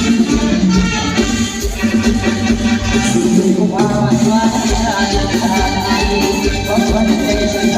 Thank you.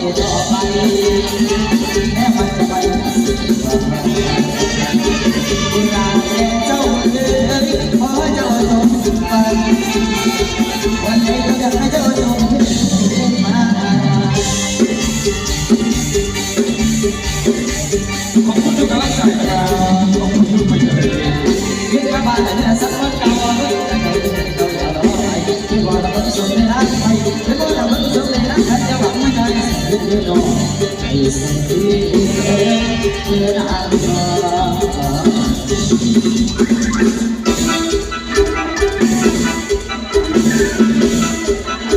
ขอบคุณทุกกำลังใจครับ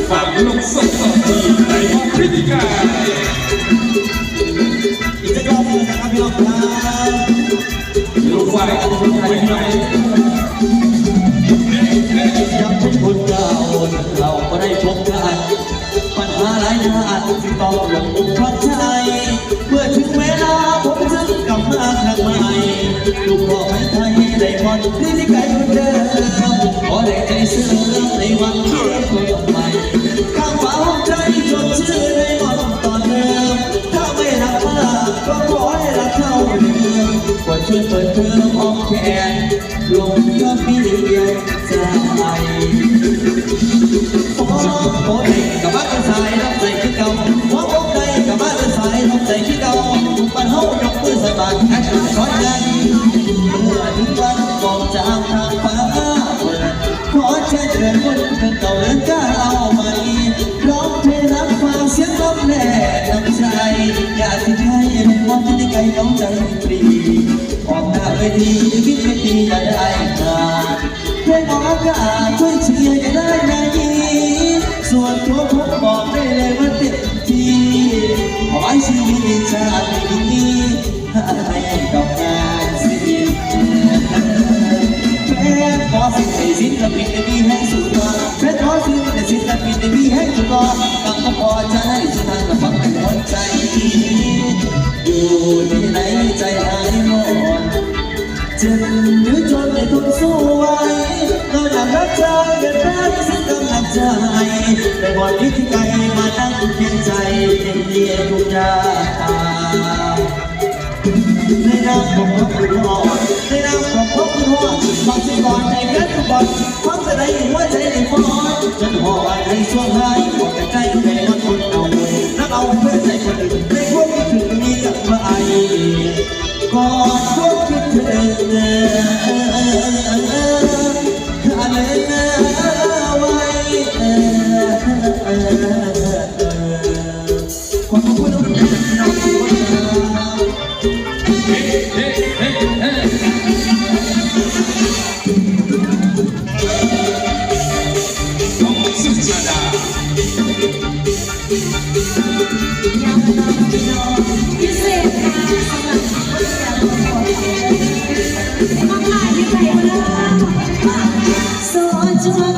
ฝากลงส่งต่อทีในห้องพิธีการอีกสักรอบหนึ่งนะครับพี่น้องครับลูกไฟเป็นไงายอย่างที่ต้องหลงพักใจเมื่อถึงเวลาผมจะกลับมาครั้งใหม่ลูกพ่อไม่ไทยได้พอที่ที่ไกลคนเดิมขอได้ใจเสื่อมในวันที่คนใหม่ข้างฝาห้องใจจดชื่อในวันตอนเดิมถ้าไม่รักมากก็ขอให้รักเท่าเดิมกว่าช่วยเปิดเทอมออกแขนลงก็พี่เดียวใจโอ้โอ้ยกั แค่จุดช้อนกันเมื่อถึงวันบอกจากทางฟ้าขอเชิญเชิญคนเป็นเก่าเดินก้าเอาใหม่ร้องเพลงรักฟังเสียงร้องแน่น้ำใจอยากที่ให้เป็นวันที่ไกลน้องใจฟรีออกหน้าเวทีวิทย์ดีอย่าได้ขาดเพลงออกอากาศช่วยเชียร์อย่าได้นายีส่วนตัวผมบอกได้เลยว่าเต็มที่ขอให้ชีวิตชาตินี้ ให้กับงานศิลป์แค่ขอสิ่งใดศิลปินได้มีให้สุดตัวแค่ขอสิ่งใดศิลปินได้มีให้สุดตัวกับก็พอใจสุดทางกับฟังเป็นหัวใจอยู่ที่ไหนใจหายหมดเจ็บหรือจนไม่ทนสู้ไหวเราอยากรักเธอเกินได้สักกำลังใจแต่บอดคิดที่ไกลมานั่งเพียงใจเย็นเยียทุกอย่าง ในน้ำของพระคุณพ่อในน้ำของพระคุณพ่อบางสิ่งก่อนใจแค่ทุกบอลความจะได้หัวใจในฟอนจนพ่อวันในช่วงท้ายบอกแต่ใจแค่วันคนเอานักเอาเพื่อใจคนอื่นในพวกที่ถึงนี้กับมาไอก่อนพบคิดถึงอะไร to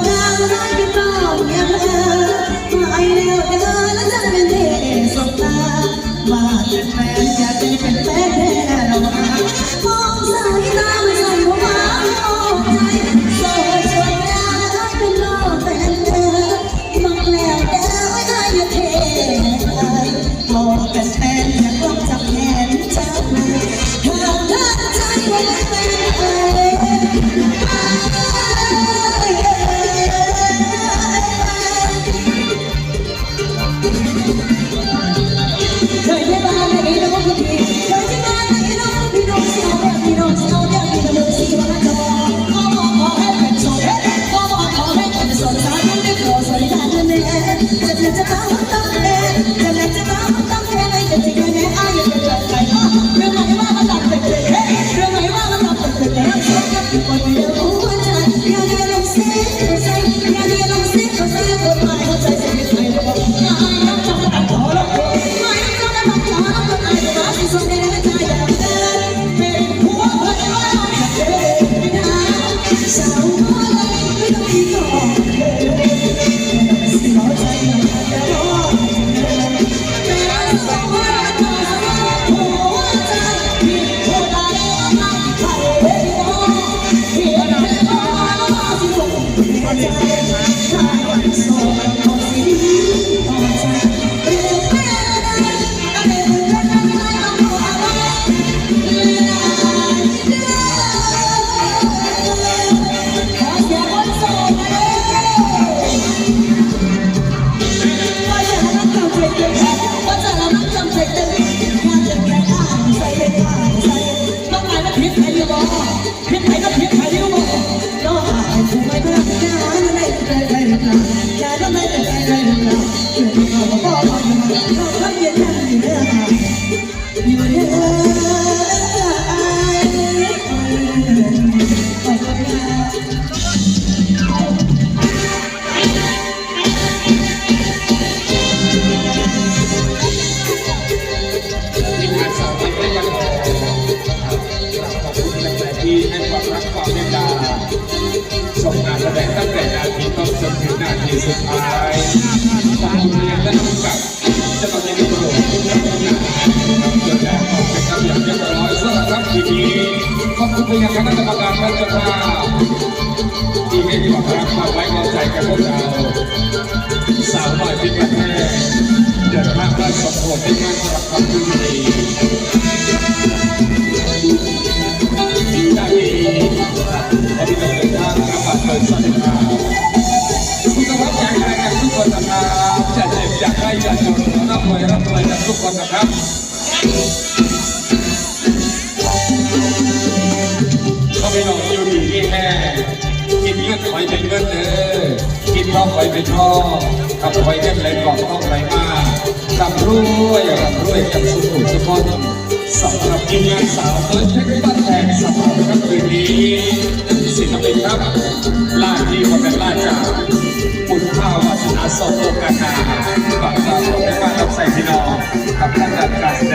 สาวน้อยก็ยังขอขอบคุณตั้งแต่ที่ให้ความรักความเมตตาส่งงานแสดงตั้งแต่นาทีต้นจนถึงนาทีสุดท้ายขอบคุณเรียนและ เจ้าภาที่ให้ความรักควาไว้วางใจกับพวกเราสาวน้อยพิษประเทศเดินทางด้สมบูรณ์ที่งานสำหรับความดีได้ดีพอที่ต้องเดินทางกลับบ้าเปิดสวัสดีครับสุขภาพแข็งแรกันทุกคนนะครับจะเจ็บอยากได้อยากจนรับรวยรับรวยกันทุกคนนะครับ เขาไม่ลองอยู่ดีที่แห่กินเงินคอยเป็นเงินเด้อกินทองคอยเป็นทองขับคอยเงินไหลกล่องต้องไหลมาขับรวยขับรวยกันสุขุมสุขคนสำหรับทีมงานสาวเปิดเพชรบ้านแพงสำหรับค่ำคืนนี้ศิลปินครับล่าที่มาเป็นล่าจ่ากปุณข้าววาสนาโซโลกานาฝากฝากคนในบ้านรับใส่พี่น้องกับท่านการแสดง